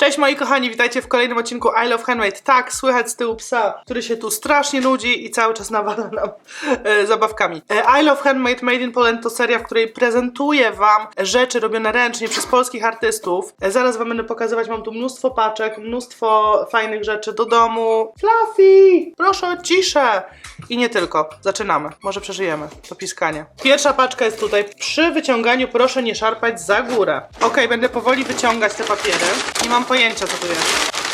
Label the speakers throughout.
Speaker 1: Cześć moi kochani, witajcie w kolejnym odcinku I Love Handmade. Tak, słychać z tyłu psa, który się tu strasznie nudzi i cały czas nawala nam e, zabawkami. E, I Love Handmade Made in Poland to seria, w której prezentuję wam rzeczy robione ręcznie przez polskich artystów. E, zaraz wam będę pokazywać, mam tu mnóstwo paczek, mnóstwo fajnych rzeczy do domu. Fluffy! Proszę o ciszę! I nie tylko. Zaczynamy. Może przeżyjemy to piskanie. Pierwsza paczka jest tutaj. Przy wyciąganiu proszę nie szarpać za górę. Okej, będę powoli wyciągać te papiery. Nie mam 今夜にちょっとく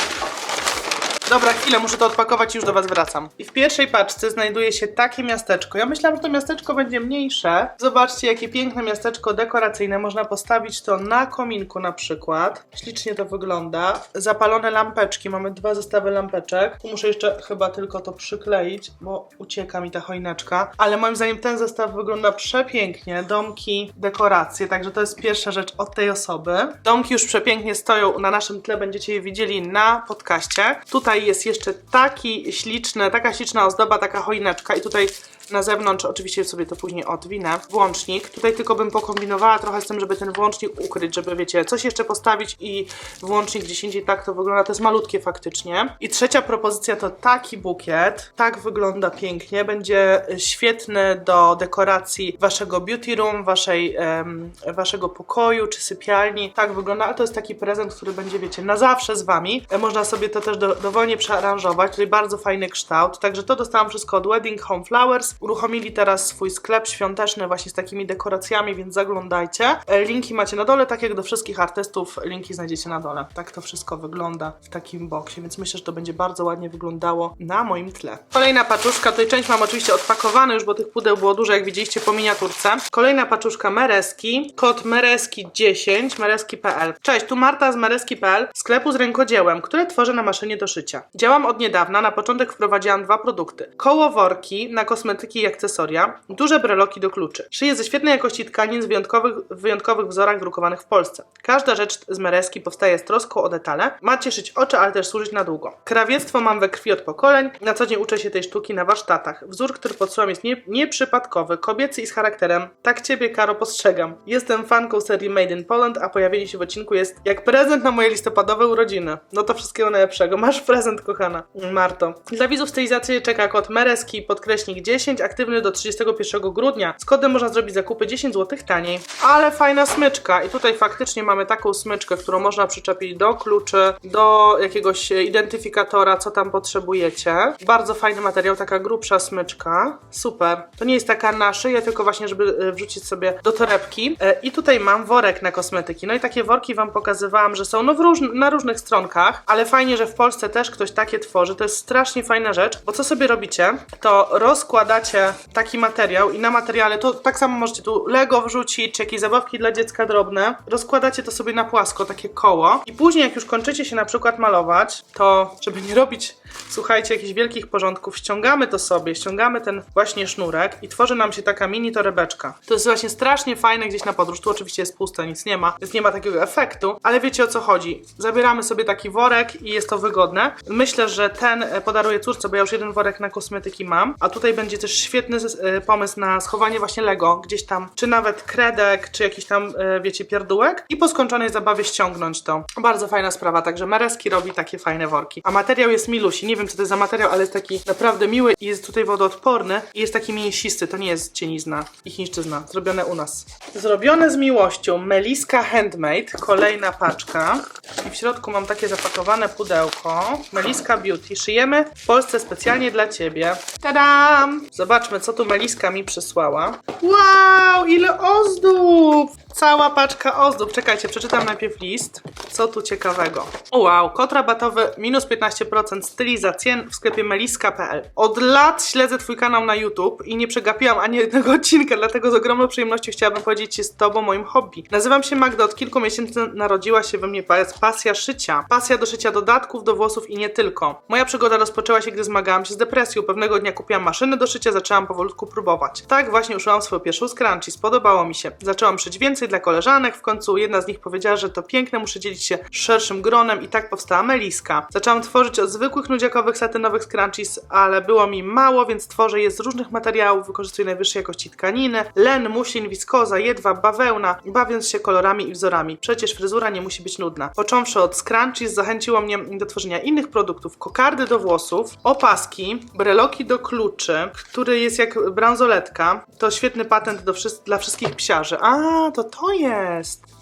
Speaker 1: Dobra, chwilę, muszę to odpakować i już do Was wracam. I w pierwszej paczce znajduje się takie miasteczko. Ja myślałam, że to miasteczko będzie mniejsze. Zobaczcie, jakie piękne miasteczko dekoracyjne. Można postawić to na kominku na przykład. Ślicznie to wygląda. Zapalone lampeczki. Mamy dwa zestawy lampeczek. Tu muszę jeszcze chyba tylko to przykleić, bo ucieka mi ta choineczka. Ale moim zdaniem ten zestaw wygląda przepięknie. Domki, dekoracje. Także to jest pierwsza rzecz od tej osoby. Domki już przepięknie stoją na naszym tle. Będziecie je widzieli na podcaście. Tutaj jest jeszcze taki śliczny, taka śliczna ozdoba, taka choineczka i tutaj na zewnątrz, oczywiście sobie to później odwinę, włącznik. Tutaj tylko bym pokombinowała trochę z tym, żeby ten włącznik ukryć, żeby wiecie, coś jeszcze postawić i włącznik gdzieś indziej tak to wygląda. To jest malutkie faktycznie. I trzecia propozycja to taki bukiet. Tak wygląda pięknie. Będzie świetny do dekoracji waszego beauty room, waszej, em, waszego pokoju czy sypialni. Tak wygląda, ale to jest taki prezent, który będzie, wiecie, na zawsze z wami. E, Można sobie to też do, dowolnie przearanżować. Tutaj bardzo fajny kształt. Także to dostałam wszystko od Wedding Home Flowers. Uruchomili teraz swój sklep świąteczny właśnie z takimi dekoracjami, więc zaglądajcie. E, Linki macie na dole, tak jak do wszystkich artystów, linki znajdziecie na dole. Tak to wszystko wygląda w takim boksie, więc myślę, że to będzie bardzo ładnie wyglądało na moim tle. Kolejna paczuszka, tutaj część mam oczywiście odpakowane już, bo tych pudeł było dużo, jak widzieliście po miniaturce. Kolejna paczuszka Mereski, kod Mereski10, mereski.pl. Cześć, tu Marta z mereski.pl, sklepu z rękodziełem, które tworzę na maszynie do szycia. Działam od niedawna, na początek wprowadziłam dwa produkty. Kołoworki na kosmetyki i akcesoria, duże breloki do kluczy. Szyję ze świetnej jakości tkanin z wyjątkowych, w wyjątkowych wzorach drukowanych w Polsce. Każda rzecz z Mereski powstaje z troską o detale, ma cieszyć oczy, ale też służyć na długo. Krawiectwo mam we krwi od pokoleń, na co dzień uczę się tej sztuki na warsztatach. Wzór, który podsyłam jest nie, nieprzypadkowy, kobiecy i z charakterem. Tak Ciebie, Karo, postrzegam. Jestem fanką serii Made in Poland, a pojawienie się w odcinku jest jak prezent na moje listopadowe urodziny. No to wszystkiego najlepszego. Masz prezent, kochana. Marto. Dla widzów stylizacji czeka kod Mereski, podkreśnik 10, aktywny do 31 grudnia. Z kodem można zrobić zakupy 10 zł taniej. Ale fajna smyczka. I tutaj faktycznie mamy taką smyczkę, którą można przyczepić do kluczy, do jakiegoś identyfikatora, co tam potrzebujecie. Bardzo fajny materiał, taka grubsza smyczka. Super. To nie jest taka na szyję, tylko właśnie, żeby e, wrzucić sobie do torebki. E, I tutaj mam worek na kosmetyki. No i takie worki Wam pokazywałam, że są no w różn- na różnych stronkach, ale fajnie, że w Polsce też ktoś takie tworzy. To jest strasznie fajna rzecz, bo co sobie robicie, to rozkładacie taki materiał i na materiale to tak samo możecie tu Lego wrzucić, czy jakieś zabawki dla dziecka drobne. Rozkładacie to sobie na płasko, takie koło i później jak już kończycie się na przykład malować, to żeby nie robić, słuchajcie, jakichś wielkich porządków, ściągamy to sobie, ściągamy ten właśnie sznurek i tworzy nam się taka mini torebeczka. To jest właśnie strasznie fajne gdzieś na podróż. Tu oczywiście jest puste, nic nie ma, więc nie ma takiego efektu, ale wiecie o co chodzi. Zabieramy sobie taki worek i jest to wygodne. Myślę, że ten e, podaruję córce, bo ja już jeden worek na kosmetyki mam, a tutaj będzie też świetny e, pomysł na schowanie właśnie Lego gdzieś tam, czy nawet kredek, czy jakiś tam, e, wiecie, pierdółek i po skończonej zabawie ściągnąć to. Bardzo fajna sprawa, także Mereski robi takie fajne worki. A materiał jest milusi, nie wiem co to jest za materiał, ale jest taki naprawdę miły i jest tutaj wodoodporny i jest taki mięsisty, to nie jest cienizna i chińszczyzna, zrobione u nas. Zrobione z miłością, Meliska Handmade, kolejna paczka i w środku mam takie zapakowane pudełko, Meliska Beauty, szyjemy w Polsce specjalnie dla Ciebie. Tadam! Zobaczmy co tu Meliska mi przysłała. Wow, ile ozdób! Cała paczka ozdób. Czekajcie, przeczytam najpierw list. Co tu ciekawego? O wow, kod rabatowy minus 15% styliza cien w sklepie meliska.pl. Od lat śledzę Twój kanał na YouTube i nie przegapiłam ani jednego odcinka, dlatego z ogromną przyjemnością chciałabym podzielić się z Tobą moim hobby. Nazywam się Magda, od kilku miesięcy narodziła się we mnie pas- pasja szycia. Pasja do szycia dodatków, do włosów i nie tylko. Moja przygoda rozpoczęła się, gdy zmagałam się z depresją. Pewnego dnia kupiłam maszynę do szycia, zaczęłam powolutku próbować. Tak właśnie uszyłam swoją pierwszą scrunchie, spodobało mi się. Zaczęłam szyć więcej dla koleżanek. W końcu jedna z nich powiedziała, że to piękne, muszę dzielić się szerszym gronem i tak powstała Meliska. Zaczęłam tworzyć od zwykłych nudziakowych satynowych scrunchies, ale było mi mało, więc tworzę je z różnych materiałów, wykorzystuję najwyższej jakości tkaniny, len, muślin, wiskoza, jedwab, bawełna, bawiąc się kolorami i wzorami. Przecież fryzura nie musi być nudna. Począwszy od scrunchies, zachęciło mnie do tworzenia innych produktów, kokardy do włosów, opaski, breloki do kluczy, który jest jak bransoletka. To świetny patent do wszy- dla wszystkich psiarzy. A, to jest!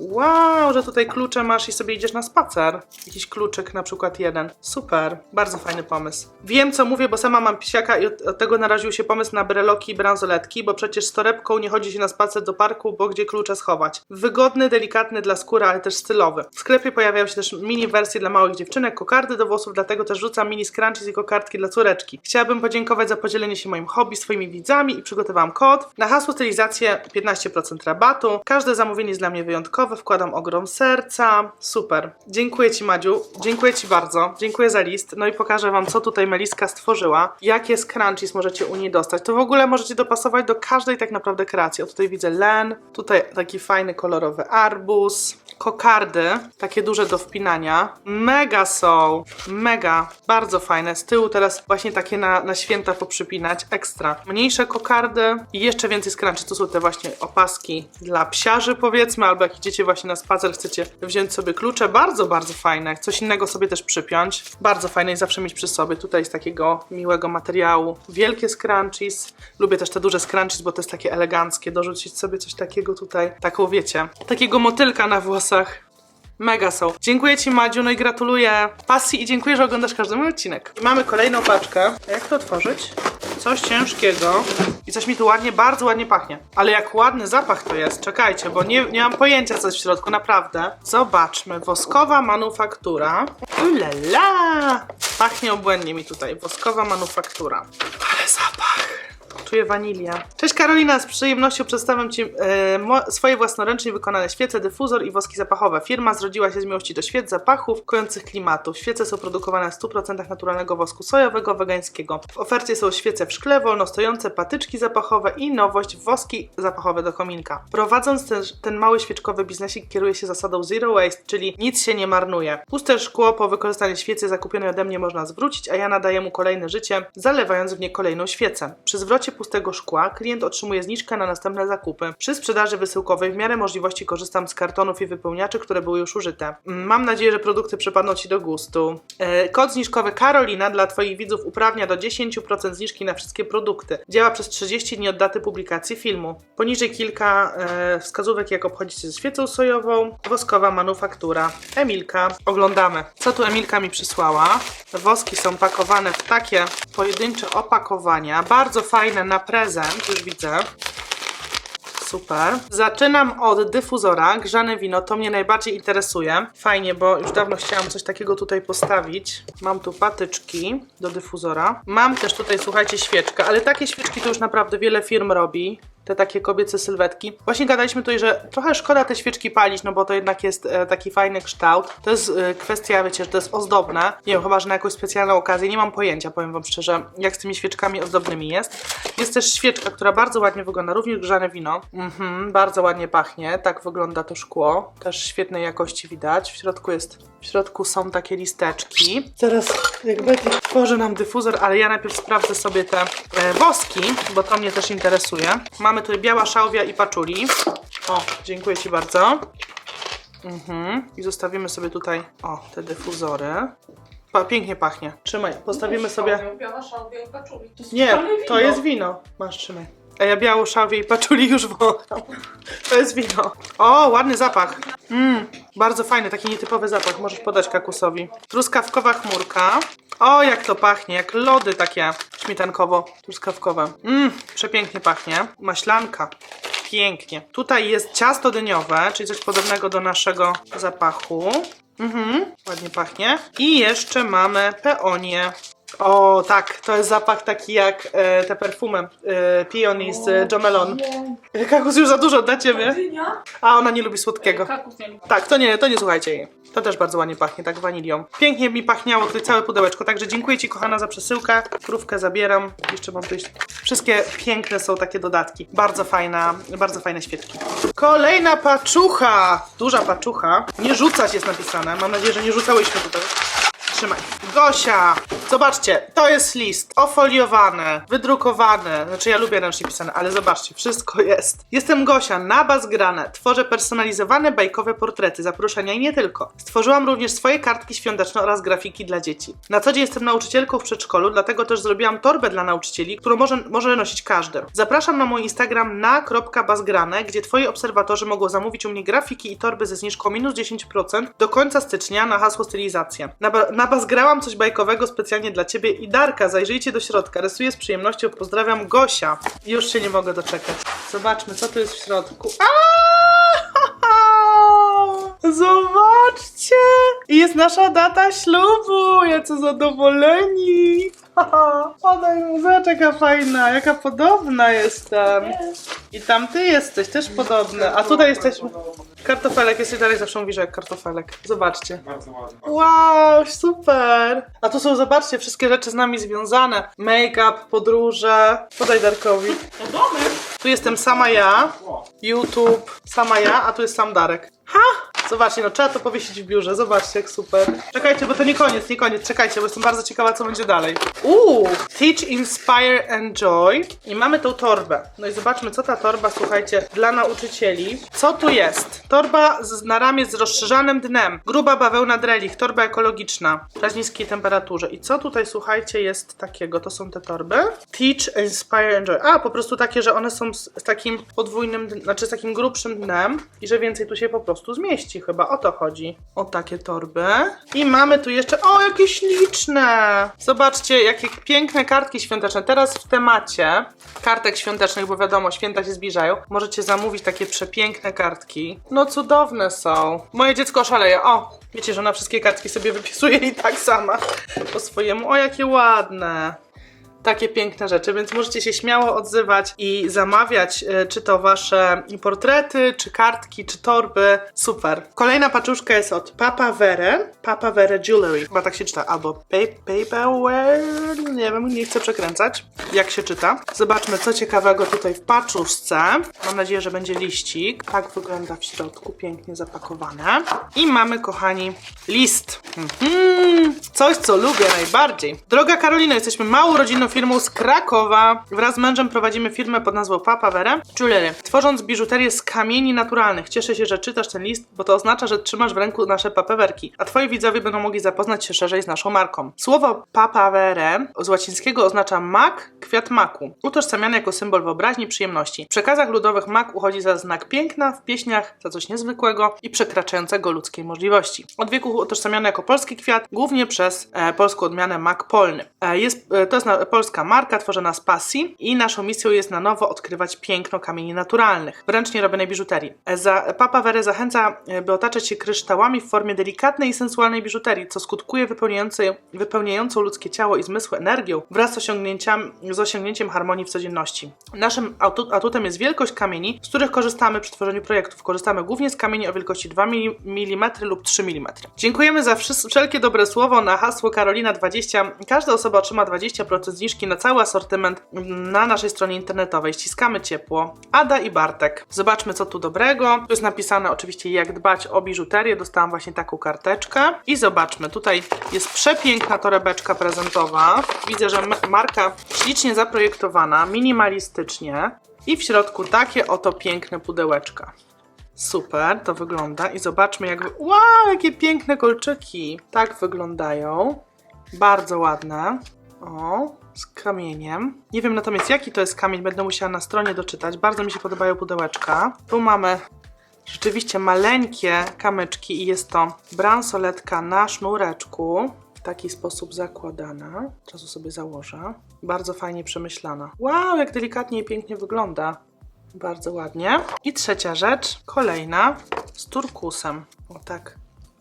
Speaker 1: Wow, że tutaj klucze masz i sobie idziesz na spacer. Jakiś kluczyk, na przykład jeden. Super, bardzo fajny pomysł. Wiem, co mówię, bo sama mam psiaka i od, od tego naraził się pomysł na breloki i bransoletki, bo przecież z torebką nie chodzi się na spacer do parku, bo gdzie klucze schować. Wygodny, delikatny dla skóry, ale też stylowy. W sklepie pojawiają się też mini wersje dla małych dziewczynek, kokardy do włosów, dlatego też rzucam mini scrunchies i kokardki dla córeczki. Chciałabym podziękować za podzielenie się moim hobby swoimi widzami i przygotowałam kod. Na hasło stylizację 15% rabatu. Każde zamówienie jest dla mnie wyjątkowe, wkładam ogrom serca. Super. Dziękuję Ci Madziu, dziękuję Ci bardzo. Dziękuję za list. No i pokażę Wam, co tutaj Meliska stworzyła. Jakie scrunchies możecie u niej dostać. To w ogóle możecie dopasować do każdej tak naprawdę kreacji. O, tutaj widzę len, tutaj taki fajny kolorowy arbuz, kokardy, takie duże do wpinania. Mega są, mega, bardzo fajne. Z tyłu teraz właśnie takie na, na święta poprzypinać, ekstra. Mniejsze kokardy i jeszcze więcej scrunchies. To są te właśnie opaski dla psiarzy powiedzmy, albo jak idziecie właśnie na spacer, chcecie wziąć sobie klucze. Bardzo, bardzo fajne. Coś innego sobie też przypiąć. Bardzo fajne i zawsze mieć przy sobie. Tutaj jest takiego miłego materiału. Wielkie scrunchies. Lubię też te duże scrunchies, bo to jest takie eleganckie. Dorzucić sobie coś takiego tutaj, taką wiecie, takiego motylka na Mega są. Dziękuję Ci Madziu, no i gratuluję pasji i dziękuję, że oglądasz każdy mój odcinek. Mamy kolejną paczkę. A jak to otworzyć? Coś ciężkiego i coś mi tu ładnie, bardzo ładnie pachnie. Ale jak ładny zapach to jest, czekajcie, bo nie, nie mam pojęcia co jest w środku, naprawdę. Zobaczmy, woskowa manufaktura. Ulala! Pachnie obłędnie mi tutaj, woskowa manufaktura. Ale zapach! Czuję wanilię. Cześć Karolina, z przyjemnością przedstawiam Ci e, swoje własnoręcznie wykonane świece, dyfuzor i woski zapachowe. Firma zrodziła się z miłości do świec, zapachów, kojących klimatów. Świece są produkowane w 100% naturalnego wosku sojowego, wegańskiego. W ofercie są świece w szkle, wolno stojące, patyczki zapachowe i nowość, woski zapachowe do kominka. Prowadząc ten, ten mały świeczkowy biznesik kieruje się zasadą zero waste, czyli nic się nie marnuje. Puste szkło po wykorzystaniu świecy zakupionej ode mnie można zwrócić, a ja nadaję mu kolejne życie, zalewając w nie kolejną świecę. Przy zwrocie pustego szkła klient otrzymuje zniżkę na następne zakupy. Przy sprzedaży wysyłkowej w miarę możliwości korzystam z kartonów i wypełniaczy, które były już użyte. Mm, Mam nadzieję, że produkty przypadną Ci do gustu. E, Kod zniżkowy Karolina dla Twoich widzów uprawnia do 10% zniżki na wszystkie produkty. Działa przez 30 dni od daty publikacji filmu. Poniżej kilka e, wskazówek, jak obchodzić się ze świecą sojową. Woskowa manufaktura. Emilka. Oglądamy. Co tu Emilka mi przysłała? Woski są pakowane w takie pojedyncze opakowania. Bardzo fajne na prezent, już widzę. Super. Zaczynam od dyfuzora. Grzane wino, to mnie najbardziej interesuje. Fajnie, bo już dawno chciałam coś takiego tutaj postawić. Mam tu patyczki do dyfuzora. Mam też tutaj, słuchajcie, świeczkę, ale takie świeczki to już naprawdę wiele firm robi. Te takie kobiece sylwetki. Właśnie gadaliśmy tutaj, że trochę szkoda te świeczki palić, no bo to jednak jest e, taki fajny kształt. To jest e, kwestia, wiecie, że to jest ozdobne. Nie wiem, chyba, że na jakąś specjalną okazję. Nie mam pojęcia, powiem wam szczerze, jak z tymi świeczkami ozdobnymi jest. Jest też świeczka, która bardzo ładnie wygląda, również grzane wino. Mhm, bardzo ładnie pachnie. Tak wygląda to szkło. Też świetnej jakości widać. W środku jest, w środku są takie listeczki. Zaraz, jak tworzy nam dyfuzor, ale ja najpierw sprawdzę sobie te e, woski, bo to mnie też interesuje. Mamy tutaj biała szałwia i paczuli. O, dziękuję Ci bardzo. Mhm. I zostawimy sobie tutaj, o, te dyfuzory. Pa, pięknie pachnie. Trzymaj, postawimy sobie...
Speaker 2: Biała szałwia i paczuli. To jest
Speaker 1: Nie, to jest wino. Masz, trzymaj. A ja białą szałwię i paczuli już wącham. To jest wino. O, ładny zapach. Mmm, bardzo fajny, taki nietypowy zapach. Możesz podać kakusowi. Truskawkowa chmurka. O, jak to pachnie, jak lody takie śmietankowo-truskawkowe. Mmm, przepięknie pachnie. Maślanka. Pięknie. Tutaj jest ciasto dyniowe, czyli coś podobnego do naszego zapachu. Mhm, ładnie pachnie. I jeszcze mamy peonię. O, tak, to jest zapach taki jak e, te perfumy e, Peony z e, Jomelon. Kakus już za dużo dla ciebie.
Speaker 2: Dynia?
Speaker 1: A ona nie lubi słodkiego.
Speaker 2: Kakus nie lubi.
Speaker 1: Tak, to nie, to nie słuchajcie jej. To też bardzo ładnie pachnie, tak wanilią. Pięknie mi pachniało tutaj całe pudełeczko, także dziękuję Ci kochana za przesyłkę. Krówkę zabieram. Jeszcze mam tu jeszcze... Wszystkie piękne są takie dodatki. Bardzo fajna, bardzo fajne świeczki. Kolejna paczucha! Duża paczucha. Nie rzucać jest napisane. Mam nadzieję, że nie rzucałyśmy tutaj. Trzymaj. Gosia! Zobaczcie, to jest list ofoliowany, wydrukowany. Znaczy ja lubię ręcznie pisane, ale zobaczcie, wszystko jest. Jestem Gosia, na bas grane. Tworzę personalizowane bajkowe portrety, zaproszenia i nie tylko. Stworzyłam również swoje kartki świąteczne oraz grafiki dla dzieci. Na co dzień jestem nauczycielką w przedszkolu, dlatego też zrobiłam torbę dla nauczycieli, którą może, może nosić każdy. Zapraszam na mój Instagram na.bazgrane, gdzie twoi obserwatorzy mogą zamówić u mnie grafiki i torby ze zniżką minus 10% do końca stycznia na hasło stylizacja. Na, ba- na bazgrałam coś bajkowego specjalnie dla ciebie i Darka, zajrzyjcie do środka. Rysuję z przyjemnością, pozdrawiam Gosia. Już się nie mogę doczekać. Zobaczmy, co tu jest w środku. Zobaczcie! I jest nasza data ślubu! Jacy zadowoleni! Podaj mu, zobacz jaka fajna, jaka podobna jestem. I tam ty jesteś też podobny, a tutaj jesteśmy... Kartofelek, jesteś dalej zawsze mówisz jak kartofelek. Zobaczcie.
Speaker 3: Bardzo ładnie.
Speaker 1: Wow, super! A tu są, zobaczcie, wszystkie rzeczy z nami związane. Make-up, podróże. Podaj Darkowi.
Speaker 2: To domek.
Speaker 1: Tu jestem sama ja, YouTube, sama ja, a tu jest sam Darek. Ha! Zobaczcie, no trzeba to powiesić w biurze, zobaczcie jak super. Czekajcie, bo to nie koniec, nie koniec, czekajcie, bo jestem bardzo ciekawa co będzie dalej. Uuu, Teach, Inspire, Enjoy. I mamy tą torbę. No i zobaczmy co ta torba, słuchajcie, dla nauczycieli. Co tu jest? Torba z, na ramię z rozszerzanym dnem. Gruba bawełna drelich, torba ekologiczna. Przy niskiej temperaturze. I co tutaj, słuchajcie, jest takiego? To są te torby. Teach, Inspire, Enjoy. A, po prostu takie, że one są z, z takim podwójnym, znaczy z takim grubszym dnem i że więcej tu się po prostu zmieści chyba. O to chodzi. O takie torby. I mamy tu jeszcze, o jakie śliczne! Zobaczcie, jakie piękne kartki świąteczne. Teraz w temacie kartek świątecznych, bo wiadomo, święta się zbliżają. Możecie zamówić takie przepiękne kartki. No cudowne są. Moje dziecko szaleje. O, wiecie, że ona wszystkie kartki sobie wypisuje i tak sama po swojemu. O, jakie ładne takie piękne rzeczy, więc możecie się śmiało odzywać i zamawiać, y, czy to wasze portrety, czy kartki, czy torby. Super. Kolejna paczuszka jest od Papa Vere. Papa Vere Jewelry. Chyba tak się czyta. Albo pa- Paperware. Nie wiem, nie chcę przekręcać. Jak się czyta. Zobaczmy, co ciekawego tutaj w paczuszce. Mam nadzieję, że będzie liścik. Tak wygląda w środku. Pięknie zapakowane. I mamy, kochani, list. Mhm. Coś, co lubię najbardziej. Droga Karolina, jesteśmy małą rodzinną firmą z Krakowa. Wraz z mężem prowadzimy firmę pod nazwą Papa Vere Jewelry, tworząc biżuterię z kamieni naturalnych. Cieszę się, że czytasz ten list, bo to oznacza, że trzymasz w ręku nasze papewerki, a twoi widzowie będą mogli zapoznać się szerzej z naszą marką. Słowo Papa Vere z łacińskiego oznacza mak, kwiat maku, utożsamiany jako symbol wyobraźni przyjemności. W przekazach ludowych mak uchodzi za znak piękna, w pieśniach za coś niezwykłego i przekraczającego ludzkiej możliwości. Od wieku utożsamiany jako polski kwiat, głównie przez e, polską odmianę mak polny. E, jest, e, to jest na, polska marka tworzona z pasji i naszą misją jest na nowo odkrywać piękno kamieni naturalnych, wręcz nierobionej biżuterii. Za, Papa Vere zachęca, by otaczać się kryształami w formie delikatnej i sensualnej biżuterii, co skutkuje wypełniającą ludzkie ciało i zmysły energią wraz z osiągnięciem, z osiągnięciem harmonii w codzienności. Naszym atu- atutem jest wielkość kamieni, z których korzystamy przy tworzeniu projektów. Korzystamy głównie z kamieni o wielkości 2 mm lub 3 mm. Dziękujemy za wszelkie dobre słowo na hasło Karolina20. Każda osoba otrzyma 20% zniżki na cały asortyment na naszej stronie internetowej. Ściskamy ciepło. Ada i Bartek. Zobaczmy, co tu dobrego. Tu jest napisane oczywiście, jak dbać o biżuterię. Dostałam właśnie taką karteczkę. I zobaczmy, tutaj jest przepiękna torebeczka prezentowa. Widzę, że marka ślicznie zaprojektowana, minimalistycznie. I w środku takie oto piękne pudełeczka. Super, to wygląda. I zobaczmy, jak. Wow, jakie piękne kolczyki! Tak wyglądają. Bardzo ładne. O, z kamieniem. Nie wiem natomiast, jaki to jest kamień, będę musiała na stronie doczytać. Bardzo mi się podobają pudełeczka. Tu mamy rzeczywiście maleńkie kamyczki i jest to bransoletka na sznureczku. W taki sposób zakładana. Razu sobie założę. Bardzo fajnie przemyślana. Wow, jak delikatnie i pięknie wygląda. Bardzo ładnie. I trzecia rzecz, kolejna z turkusem. O tak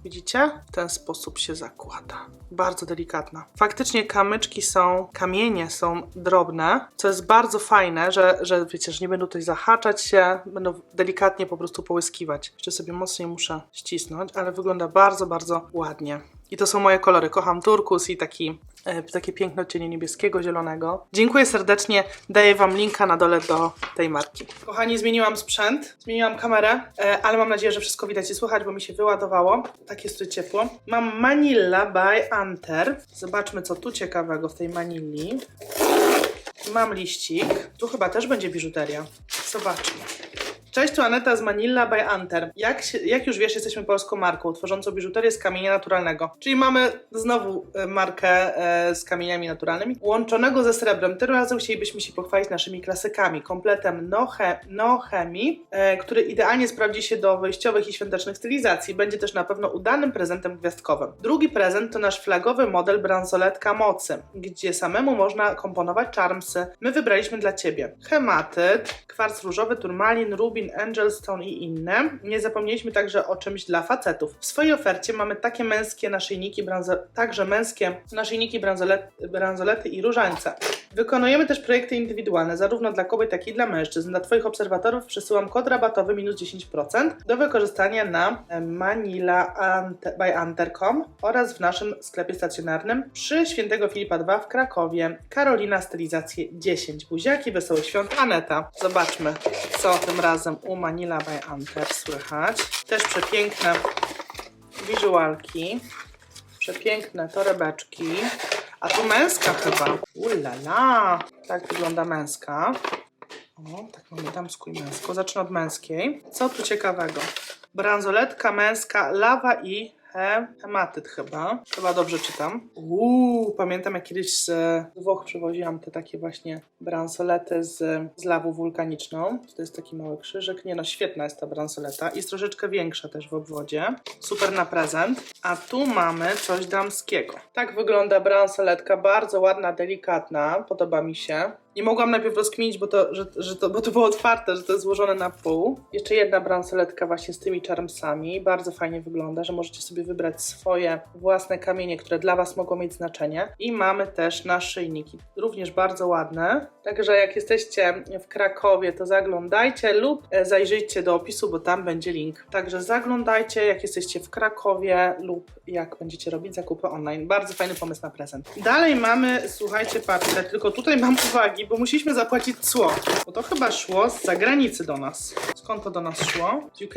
Speaker 1: Widzicie? W ten sposób się zakłada. Bardzo delikatna. Faktycznie kamyczki są, kamienie są drobne, co jest bardzo fajne, że, że wiecie, że nie będą tutaj zahaczać się, będą delikatnie po prostu połyskiwać. Jeszcze sobie mocniej muszę ścisnąć, ale wygląda bardzo, bardzo ładnie. I to są moje kolory. Kocham turkus i taki, e, takie piękne odcienie niebieskiego, zielonego. Dziękuję serdecznie. Daję Wam linka na dole do tej marki. Kochani, zmieniłam sprzęt, zmieniłam kamerę, e, ale mam nadzieję, że wszystko widać i słychać, bo mi się wyładowało. Tak jest tu ciepło. Mam Manilla by Anter. Zobaczmy, co tu ciekawego w tej Manilli. Mam liścik. Tu chyba też będzie biżuteria. Zobaczmy. Cześć, tu Aneta z Manilla by Anter. Jak, jak już wiesz, jesteśmy polską marką tworzącą biżuterię z kamienia naturalnego. Czyli mamy znowu e, markę e, z kamieniami naturalnymi, łączonego ze srebrem. Tym razem chcielibyśmy się pochwalić naszymi klasykami. Kompletem No, He, no Chemii, e, który idealnie sprawdzi się do wyjściowych i świątecznych stylizacji. Będzie też na pewno udanym prezentem gwiazdkowym. Drugi prezent to nasz flagowy model bransoletka mocy, gdzie samemu można komponować charmsy. My wybraliśmy dla Ciebie hematyt, kwarc różowy, turmalin, rubin, angelstone i inne. Nie zapomnieliśmy także o czymś dla facetów. W swojej ofercie mamy takie męskie naszyjniki, branso- także męskie naszyjniki, bransolet, bransolety i różańce. Wykonujemy też projekty indywidualne, zarówno dla kobiet, jak i dla mężczyzn. Dla Twoich obserwatorów przesyłam kod rabatowy minus 10% do wykorzystania na Manila Ante- by Anter.com oraz w naszym sklepie stacjonarnym przy Świętego Filipa II w Krakowie. Karolina Stylizacje 10. Buziaki, wesołych świąt, Aneta. Zobaczmy, co tym razem u Manila by Anter słychać. Też przepiękne wizualki. Przepiękne torebeczki. A tu męska chyba. Ulala. Tak wygląda męska. O, tak mamy damską i męską. Zacznę od męskiej. Co tu ciekawego? Bransoletka męska, lawa i hematyt chyba. Chyba dobrze czytam. Uuu, pamiętam jak kiedyś z Włoch przywoziłam te takie właśnie bransolety z, z lawą wulkaniczną. To jest taki mały krzyżyk. Nie no, świetna jest ta bransoleta. Jest troszeczkę większa też w obwodzie. Super na prezent. A tu mamy coś damskiego. Tak wygląda bransoletka. Bardzo ładna, delikatna. Podoba mi się. Nie mogłam najpierw rozkminić, bo to, że, że to, bo to było otwarte, że to jest złożone na pół. Jeszcze jedna bransoletka właśnie z tymi charmsami. Bardzo fajnie wygląda, że możecie sobie wybrać swoje własne kamienie, które dla Was mogą mieć znaczenie. I mamy też naszyjniki, również bardzo ładne. Także jak jesteście w Krakowie, to zaglądajcie lub e, zajrzyjcie do opisu, bo tam będzie link. Także zaglądajcie, jak jesteście w Krakowie lub jak będziecie robić zakupy online. Bardzo fajny pomysł na prezent. Dalej mamy, słuchajcie, patrzę, tylko tutaj mam uwagi, bo musieliśmy zapłacić cło. Bo to chyba szło z zagranicy do nas. Skąd to do nas szło? Z UK?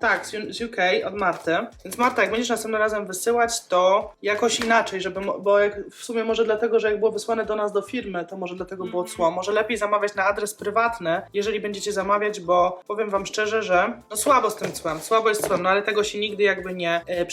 Speaker 1: Tak, z, UK, od Marty. Więc Marta, jak będziesz następnym razem wysyłać, to jakoś inaczej, żeby, bo jak, w sumie może dlatego, że jak było wysłane do nas do firmy, to może dlatego było cło. Może lepiej zamawiać na adres prywatny, jeżeli będziecie zamawiać, bo powiem wam szczerze, że no słabo z tym cłem, słabo jest cłem, no ale tego się nigdy jakby nie e.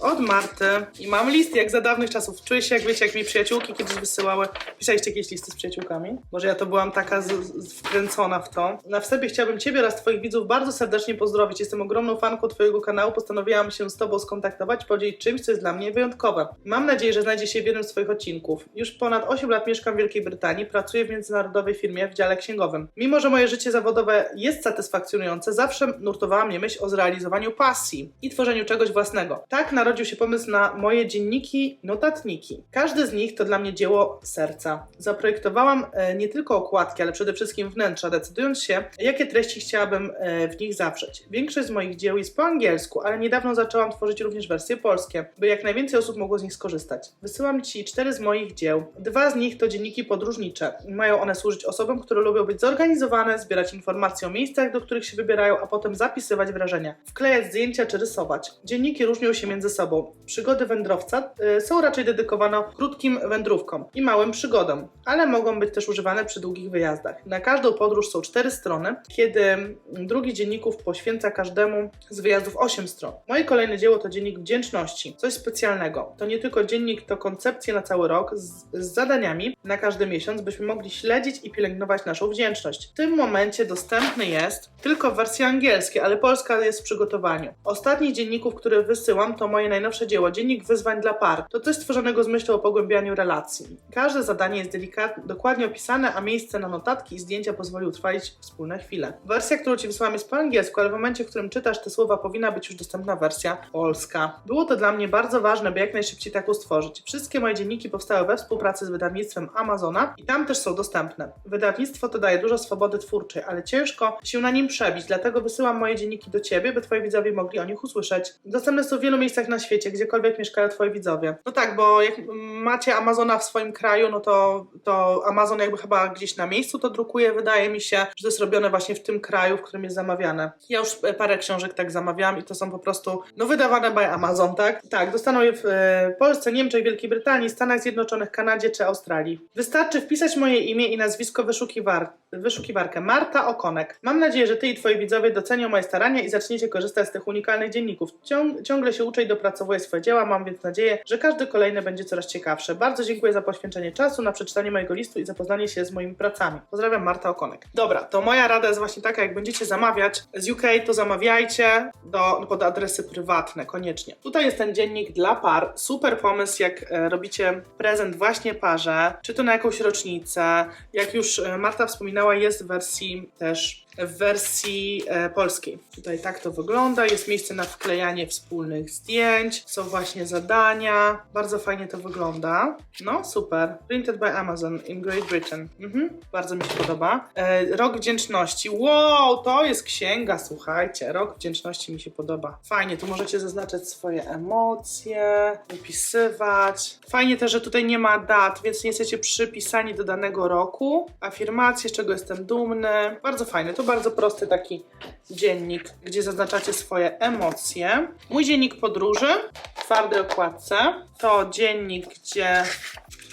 Speaker 1: Od Marty i mam list jak za dawnych czasów. Czuję się jak wiecie, jak mi przyjaciółki kiedyś wysyłały. Pisaliście jakieś listy z przyjaciółkami? Może ja to byłam taka z, z, wkręcona w to. Na wstępie chciałabym Ciebie oraz Twoich widzów bardzo serdecznie pozdrowić. Jestem ogromną fanką Twojego kanału. Postanowiłam się z Tobą skontaktować, podzielić czymś, co jest dla mnie wyjątkowe. Mam nadzieję, że znajdzie się w jednym z Twoich odcinków. Już ponad 8 lat mieszkam w Wielkiej Brytanii, pracuję w międzynarodowej firmie w dziale księgowym. Mimo, że moje życie zawodowe jest satysfakcjonujące, zawsze nurtowała mnie myśl o zrealizowaniu pasji i tworzeniu czegoś własnego. Tak narodził się pomysł na moje dzienniki, notatniki. Każdy z nich to dla mnie dzieło serca. Zaprojektowałam e, nie tylko okładki, ale przede wszystkim wnętrza, decydując się, jakie treści chciałabym e, w nich zawrzeć. Większość z moich dzieł jest po angielsku, ale niedawno zaczęłam tworzyć również wersje polskie, by jak najwięcej osób mogło z nich skorzystać. Wysyłam Ci cztery z moich dzieł. Dwa z nich to dzienniki podróżnicze. Mają one służyć osobom, które lubią być zorganizowane, zbierać informacje o miejscach, do których się wybierają, a potem zapisywać wrażenia, wklejać zdjęcia czy rysować. Dzienniki różnią się między sobą. Przygody wędrowca y, są raczej dedykowane krótkim wędrówkom i małym przygodom, ale mogą być też używane przy długich wyjazdach. Na każdą podróż są cztery strony, kiedy drugi dzienników poświęca każdemu z wyjazdów 8 stron. Moje kolejne dzieło to dziennik wdzięczności, coś specjalnego. To nie tylko dziennik, to koncepcje na cały rok z, z zadaniami na każdy miesiąc, byśmy mogli śledzić i pielęgnować naszą wdzięczność. W tym momencie dostępny jest tylko w wersji angielskiej, ale polska jest w przygotowaniu. Ostatnich dzienników, które wysyłam, to moje najnowsze dzieło, dziennik wyzwań dla par. To coś stworzonego z myślą o pogłębianiu relacji. Każde zadanie jest delikatnie, dokładnie opisane napisane, a miejsce na notatki i zdjęcia pozwoli utrwalić wspólne chwile. Wersja, którą Ci wysłałam jest po angielsku, ale w momencie, w którym czytasz te słowa, powinna być już dostępna wersja polska. Było to dla mnie bardzo ważne, by jak najszybciej taką stworzyć. Wszystkie moje dzienniki powstały we współpracy z wydawnictwem Amazona i tam też są dostępne. Wydawnictwo to daje dużo swobody twórczej, ale ciężko się na nim przebić, dlatego wysyłam moje dzienniki do Ciebie, by Twoi widzowie mogli o nich usłyszeć. Dostępne są w wielu miejscach na świecie, gdziekolwiek mieszkają Twoi widzowie. No tak, bo jak macie Amazona w swoim kraju, no to, to Amazon jakby chyba gdzieś na miejscu to drukuje. Wydaje mi się, że to jest robione właśnie w tym kraju, w którym jest zamawiane. Ja już e, parę książek tak zamawiałam i to są po prostu, no wydawane by Amazon, tak? Tak, dostaną je w e, Polsce, Niemczech, Wielkiej Brytanii, Stanach Zjednoczonych, Kanadzie czy Australii. Wystarczy wpisać moje imię i nazwisko wyszukiwar wyszukiwarkę Marta Okonek. Mam nadzieję, że Ty i Twoi widzowie docenią moje starania i zaczniecie korzystać z tych unikalnych dzienników. Ciąg ciągle się uczę i dopracowuję swoje dzieła, mam więc nadzieję, że każdy kolejny będzie coraz ciekawsze. Bardzo dziękuję za poświęcenie czasu na przeczytanie mojego listu i zapoznanie się z moimi pracami. Pozdrawiam, Marta Okonek. Dobra, to moja rada jest właśnie taka, jak będziecie zamawiać z UK, to zamawiajcie do, pod adresy prywatne, koniecznie. Tutaj jest ten dziennik dla par. Super pomysł, jak e, robicie prezent właśnie parze, czy to na jakąś rocznicę. Jak już e, Marta wspominała, jest w wersji też w wersji e, polskiej. Tutaj tak to wygląda. Jest miejsce na wklejanie wspólnych zdjęć. Są właśnie zadania. Bardzo fajnie to wygląda. No, super. Printed by Amazon in Great Britain. Mhm, bardzo mi się podoba. E, rok wdzięczności. Wow, to jest księga, słuchajcie. Rok wdzięczności mi się podoba. Fajnie, tu możecie zaznaczać swoje emocje, wypisywać. Fajnie też, że tutaj nie ma dat, więc nie jesteście przypisani do danego roku. Afirmacje, z czego jestem dumny. Bardzo fajne. To bardzo prosty taki dziennik, gdzie zaznaczacie swoje emocje. Mój dziennik podróży w twardej okładce. To dziennik, gdzie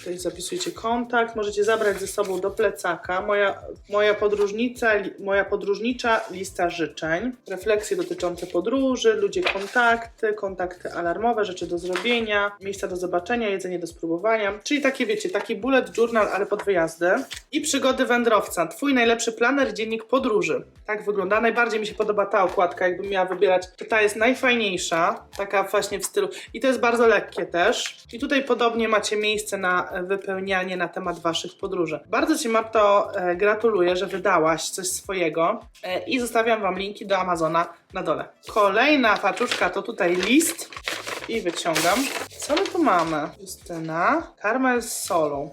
Speaker 1: tutaj zapisujecie kontakt, możecie zabrać ze sobą do plecaka. Moja, moja, podróżnica, li- moja podróżnicza lista życzeń, refleksje dotyczące podróży, ludzie kontakty, kontakty alarmowe, rzeczy do zrobienia, miejsca do zobaczenia, jedzenie do spróbowania. Czyli takie wiecie, taki bullet journal, ale pod wyjazdy. I przygody wędrowca, twój najlepszy planer, dziennik podróży. Tak wygląda. Najbardziej mi się podoba ta okładka, jakbym miała wybierać. To ta jest najfajniejsza, taka właśnie w stylu. I to jest bardzo lekkie też. I tutaj podobnie macie miejsce na wypełnianie na temat waszych podróży. Bardzo Ci Marto e, gratuluję, że wydałaś coś swojego e, i zostawiam Wam linki do Amazona na dole. Kolejna paczuszka to tutaj list i wyciągam. Co my tu mamy? Justyna, Carmel z solą.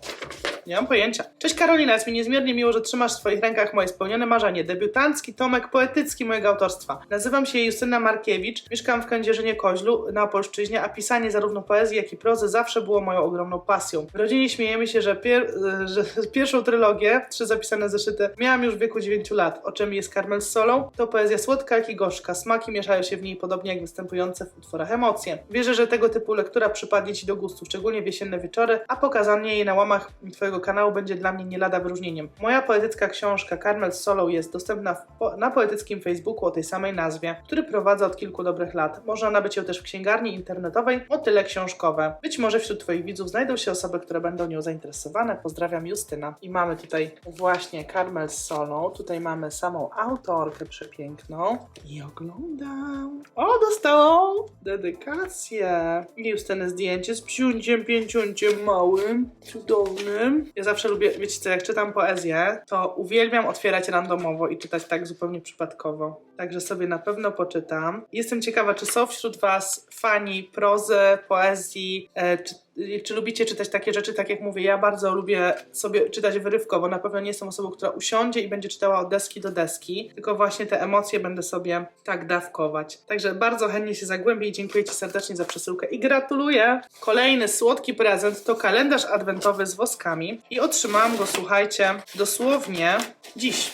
Speaker 1: Nie mam pojęcia. Cześć Karolina, jest mi niezmiernie miło, że trzymasz w swoich rękach moje spełnione marzenie. Debiutancki tomek poetycki mojego autorstwa. Nazywam się Justyna Markiewicz, mieszkam w Kędzierzynie Koźlu na Opolszczyźnie, a pisanie zarówno poezji, jak i prozy zawsze było moją ogromną pasją. W rodzinie śmiejemy się, że, pier że pierwszą trylogię, trzy zapisane zeszyty, miałam już w wieku 9 lat. O czym jest Karmel z solą? To poezja słodka, jak i gorzka. Smaki mieszają się w niej podobnie jak występujące w utworach emocje. Wierzę, że tego typu lektura przypadnie Ci do gustu, szczególnie w jesienne wieczory, a pokazanie jej na łamach Twojego kanału będzie dla mnie nie lada wyróżnieniem. Moja poetycka książka Carmel z Solą jest dostępna po na poetyckim Facebooku o tej samej nazwie, który prowadzę od kilku dobrych lat. Można nabyć ją też w księgarni internetowej Motyle Książkowe. Być może wśród Twoich widzów znajdą się osoby, które będą nią zainteresowane. Pozdrawiam Justyna. I mamy tutaj właśnie Carmel z Solą. Tutaj mamy samą autorkę przepiękną. I oglądam. O, dostałam dedykację. I Justyny zdjęcie z psiunciem, pięciunciem małym, cudownym. Ja zawsze lubię, wiecie co, jak czytam poezję, to uwielbiam otwierać randomowo i czytać tak zupełnie przypadkowo. Także sobie na pewno poczytam. Jestem ciekawa, czy są wśród Was fani prozy, poezji, e, czy czy lubicie czytać takie rzeczy, tak jak mówię, ja bardzo lubię sobie czytać wyrywkowo, na pewno nie jestem osobą, która usiądzie i będzie czytała od deski do deski, tylko właśnie te emocje będę sobie tak dawkować. Także bardzo chętnie się zagłębię i dziękuję Ci serdecznie za przesyłkę i gratuluję! Kolejny słodki prezent to kalendarz adwentowy z woskami i otrzymałam go, słuchajcie, dosłownie dziś.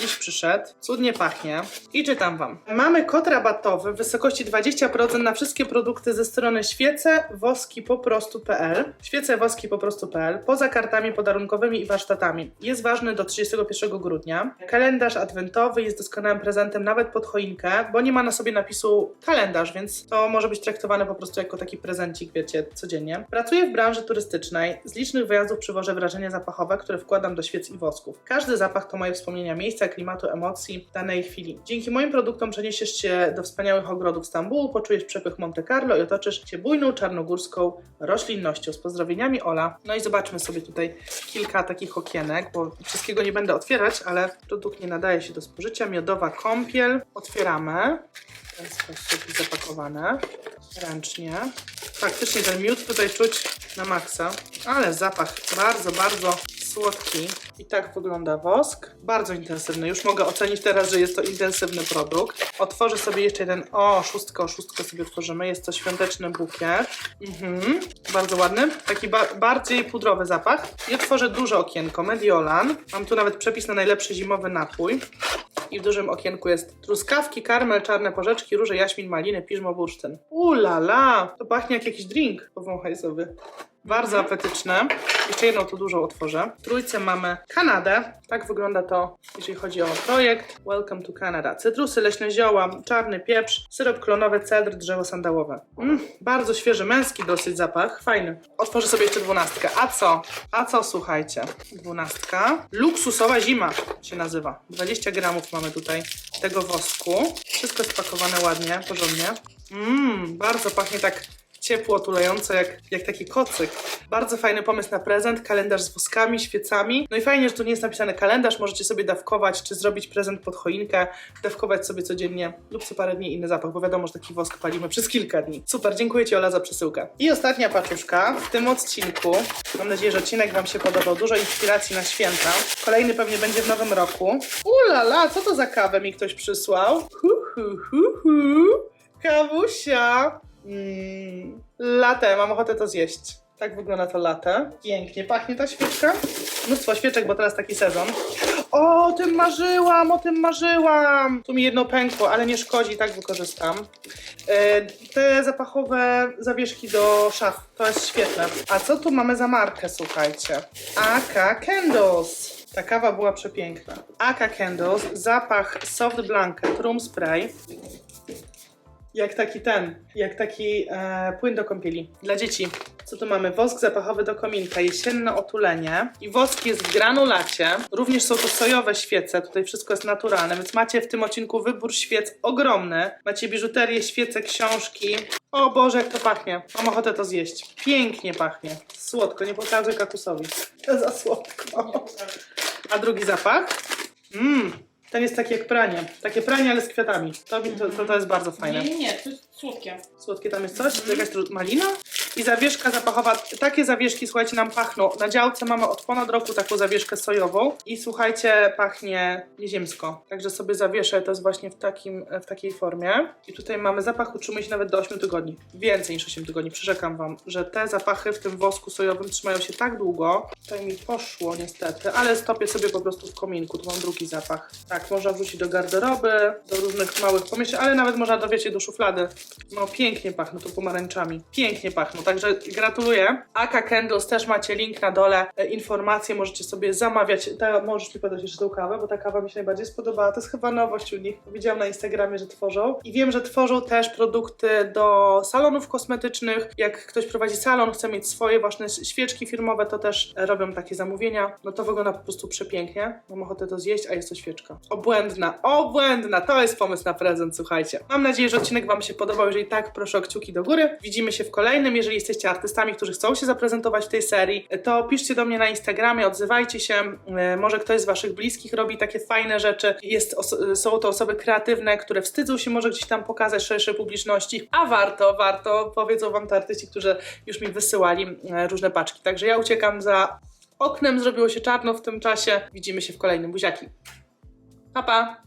Speaker 1: Dziś przyszedł, cudnie pachnie i czytam Wam. Mamy kod rabatowy w wysokości 20% na wszystkie produkty ze strony świece woski po prostu.pl świece woski po prostu.pl poza kartami podarunkowymi i warsztatami. Jest ważny do 31 grudnia. Kalendarz adwentowy jest doskonałym prezentem nawet pod choinkę, bo nie ma na sobie napisu kalendarz, więc to może być traktowane po prostu jako taki prezencik, wiecie, codziennie. Pracuję w branży turystycznej. Z licznych wyjazdów przywożę wrażenia zapachowe, które wkładam do świec i wosków. Każdy zapach to moje wspomnienia miejsca, klimatu, emocji danej chwili. Dzięki moim produktom przeniesiesz się do wspaniałych ogrodów Stambułu, poczujesz przepych Monte Carlo i otoczysz się bujną czarnogórską roślinnością. Z pozdrowieniami Ola. No i zobaczmy sobie tutaj kilka takich okienek, bo wszystkiego nie będę otwierać, ale produkt nie nadaje się do spożycia. Miodowa kąpiel. Otwieramy. W ten sposób zapakowane. Ręcznie. Faktycznie ten miód tutaj czuć na maksa, ale zapach bardzo, bardzo słodki. I tak wygląda wosk. Bardzo intensywny. Już mogę ocenić teraz, że jest to intensywny produkt. Otworzę sobie jeszcze jeden. O, szóstkę, o szóstkę sobie otworzymy. Jest to świąteczny bukiet. Mhm. Bardzo ładny. Taki ba bardziej pudrowy zapach. I otworzę duże okienko. Mediolan. Mam tu nawet przepis na najlepszy zimowy napój. I w dużym okienku jest truskawki, karmel, czarne porzeczki, róże, jaśmin, maliny, piżmo, bursztyn. Ulala! To pachnie jak jakiś drink. Powąchaj sobie. Bardzo apetyczne. Jeszcze jedną tu dużą otworzę. W trójce mamy Kanadę. Tak wygląda to, jeżeli chodzi o projekt. Welcome to Canada. Cytrusy, leśne zioła, czarny pieprz, syrop klonowy, cedr, drzewo sandałowe. Mm, bardzo świeży, męski dosyć zapach. Fajny. Otworzę sobie jeszcze dwunastkę. A co? A co, słuchajcie? Dwunastka. Luksusowa zima się nazywa. 20 gramów mamy tutaj tego wosku. Wszystko spakowane ładnie, porządnie. Mmm, bardzo pachnie tak ciepło, tulająco, jak, jak taki kocyk. Bardzo fajny pomysł na prezent, kalendarz z woskami, świecami. No i fajnie, że tu nie jest napisany kalendarz, możecie sobie dawkować, czy zrobić prezent pod choinkę, dawkować sobie codziennie lub co parę dni inny zapach, bo wiadomo, że taki wosk palimy przez kilka dni. Super, dziękuję Ci Ola za przesyłkę. I ostatnia paczuszka w tym odcinku. Mam nadzieję, że odcinek Wam się podobał. Dużo inspiracji na święta. Kolejny pewnie będzie w nowym roku. Ulala, co to za kawę mi ktoś przysłał? Hu, hu, hu, hu. Kawusia. Mm, latę, mam ochotę to zjeść. Tak wygląda to latę. Pięknie pachnie ta świeczka. Mnóstwo świeczek, bo teraz taki sezon. O, o tym marzyłam, o tym marzyłam. Tu mi jedno pękło, ale nie szkodzi, tak wykorzystam. E, te zapachowe zawieszki do szaf, to jest świetne. A co tu mamy za markę, słuchajcie? AK Candles. Ta kawa była przepiękna. AK Candles, zapach Soft Blanket, Room Spray. Jak taki ten, jak taki e, płyn do kąpieli dla dzieci. Co tu mamy? Wosk zapachowy do kominka, jesienne otulenie i wosk jest w granulacie. Również są to sojowe świece, tutaj wszystko jest naturalne, więc macie w tym odcinku wybór świec ogromny. Macie biżuterię, świece, książki. O Boże, jak to pachnie. Mam ochotę to zjeść. Pięknie pachnie. Słodko, nie pokażę kakusowi. To za słodko. A drugi zapach? Mmm, ten jest taki jak pranie. Takie pranie, ale z kwiatami. To, to, to, to jest bardzo fajne.
Speaker 2: Nie, nie, to jest słodkie.
Speaker 1: Słodkie tam jest coś? Jakaś malina? I zawieszka zapachowa. Takie zawieszki, słuchajcie, nam pachną. Na działce mamy od ponad roku taką zawieszkę sojową i słuchajcie, pachnie nieziemsko. Także sobie zawieszę, to jest właśnie w, takim, w takiej formie. I tutaj mamy zapach, utrzymuje się nawet do 8 tygodni. Więcej niż 8 tygodni. Przyrzekam wam, że te zapachy w tym wosku sojowym trzymają się tak długo. Tutaj mi poszło niestety, ale stopię sobie po prostu w kominku. Tu mam drugi zapach. Tak, można wrzucić do garderoby, do różnych małych pomieszczeń, ale nawet można do, wiecie, do szuflady. No pięknie pachną tu pomarańczami. Pięknie pachną, także gratuluję. Aka Candles też macie link na dole, e, informacje możecie sobie zamawiać. Ta, możesz mi podać jeszcze tą kawę, bo ta kawa mi się najbardziej spodobała. To jest chyba nowość u nich. Widziałam na Instagramie, że tworzą. I wiem, że tworzą też produkty do salonów kosmetycznych. Jak ktoś prowadzi salon, chce mieć swoje własne świeczki firmowe, to też robią takie zamówienia. No to wygląda po prostu przepięknie. Mam ochotę to zjeść, a jest to świeczka. Obłędna, obłędna. To jest pomysł na prezent, słuchajcie. Mam nadzieję, że odcinek Wam się podobał. Jeżeli tak, proszę o kciuki do góry. Widzimy się w kolejnym. Jeżeli jesteście artystami, którzy chcą się zaprezentować w tej serii, to piszcie do mnie na Instagramie, odzywajcie się. E, Może ktoś z Waszych bliskich robi takie fajne rzeczy. Jest, są to osoby kreatywne, które wstydzą się może gdzieś tam pokazać szerszej publiczności, a warto, warto. Powiedzą Wam to artyści, którzy już mi wysyłali e, różne paczki. Także ja uciekam za oknem, zrobiło się czarno w tym czasie. Widzimy się w kolejnym buziaki. Pa, pa!